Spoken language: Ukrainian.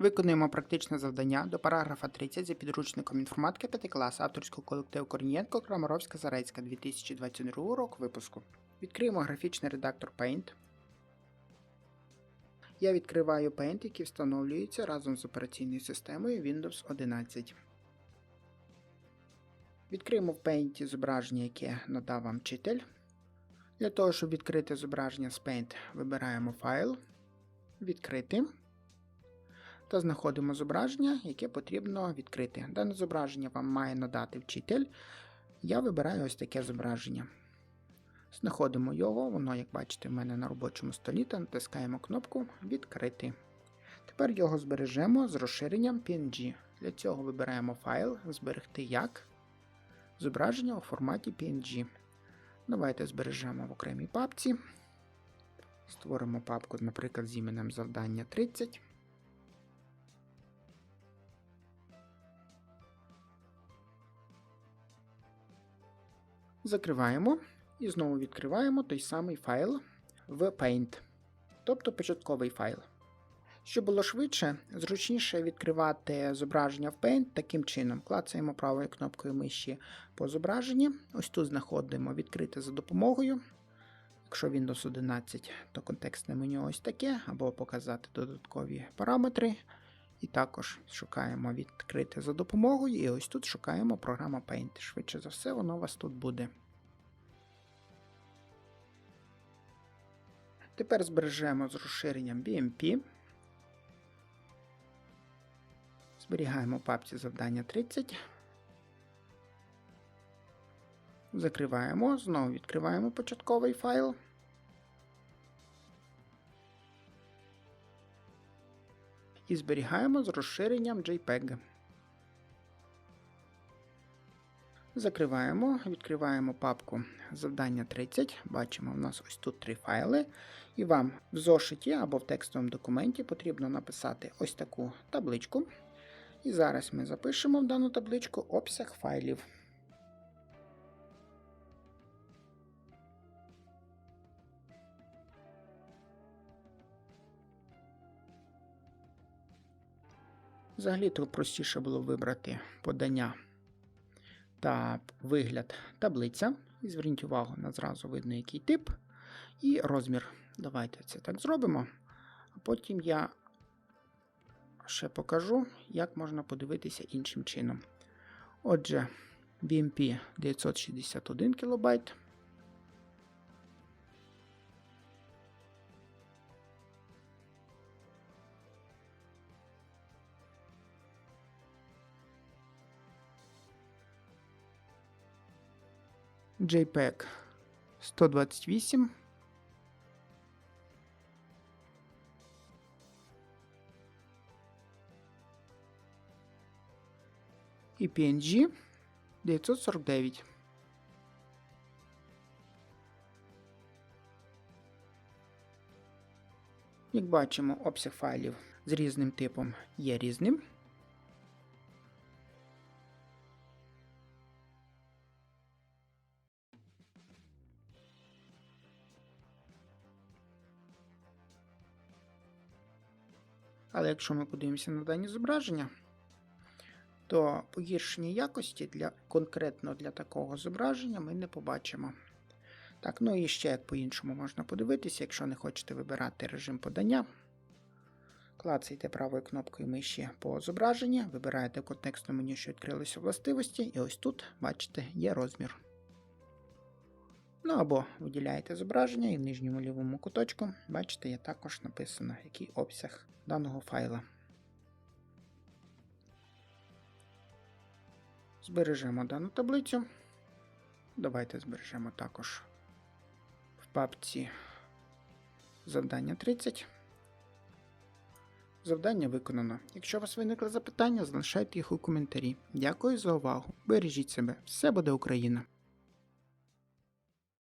Виконуємо практичне завдання до параграфа 30 за підручником інформатики 5 клас авторського колективу Корнієнко Крамаровська Зарецька 2022 рок випуску. Відкриємо графічний редактор Paint. Я відкриваю Paint, який встановлюється разом з операційною системою Windows 11. Відкриємо в Paint зображення, яке надав вам вчитель. Для того, щоб відкрити зображення з Paint, вибираємо файл, відкрити та знаходимо зображення, яке потрібно відкрити. Дане зображення вам має надати вчитель. Я вибираю ось таке зображення. Знаходимо його, воно, як бачите, в мене на робочому столі та натискаємо кнопку Відкрити. Тепер його збережемо з розширенням PNG. Для цього вибираємо файл Зберегти як зображення у форматі PNG. Давайте збережемо в окремій папці. Створимо папку, наприклад, з іменем завдання 30. Закриваємо і знову відкриваємо той самий файл в Paint, тобто початковий файл. Щоб було швидше, зручніше відкривати зображення в Paint таким чином. Клацаємо правою кнопкою миші по зображенні. Ось тут знаходимо відкрити за допомогою. Якщо Windows 11, то контекстне меню ось таке, або показати додаткові параметри. І також шукаємо відкрити за допомогою, і ось тут шукаємо програма Paint. Швидше за все, воно у вас тут буде. Тепер збережемо з розширенням BMP. Зберігаємо папці завдання 30. Закриваємо, знову відкриваємо початковий файл. І зберігаємо з розширенням JPEG. Закриваємо, відкриваємо папку завдання 30. Бачимо, у нас ось тут три файли. І вам в зошиті або в текстовому документі потрібно написати ось таку табличку. І зараз ми запишемо в дану табличку обсяг файлів. Взагалі то простіше було вибрати подання та вигляд таблиця. І зверніть увагу, на зразу видно, який тип і розмір. Давайте це так зробимо. А потім я ще покажу, як можна подивитися іншим чином. Отже, BMP 961 кБ. JPEG 128. І PNG 949. Як бачимо, обсяг файлів з різним типом є різним. Але якщо ми подивимося на дані зображення, то погіршення якості для, конкретно для такого зображення ми не побачимо. Так, ну і ще як по-іншому можна подивитися, якщо не хочете вибирати режим подання. Клацайте правою кнопкою миші по зображенню, вибираєте в меню, що відкрилися властивості, і ось тут, бачите, є розмір. Ну або виділяєте зображення і в нижньому лівому куточку, бачите, є також написано, який обсяг даного файла. Збережемо дану таблицю. Давайте збережемо також в папці завдання 30. Завдання виконано. Якщо у вас виникли запитання, залишайте їх у коментарі. Дякую за увагу. Бережіть себе. Все буде Україна!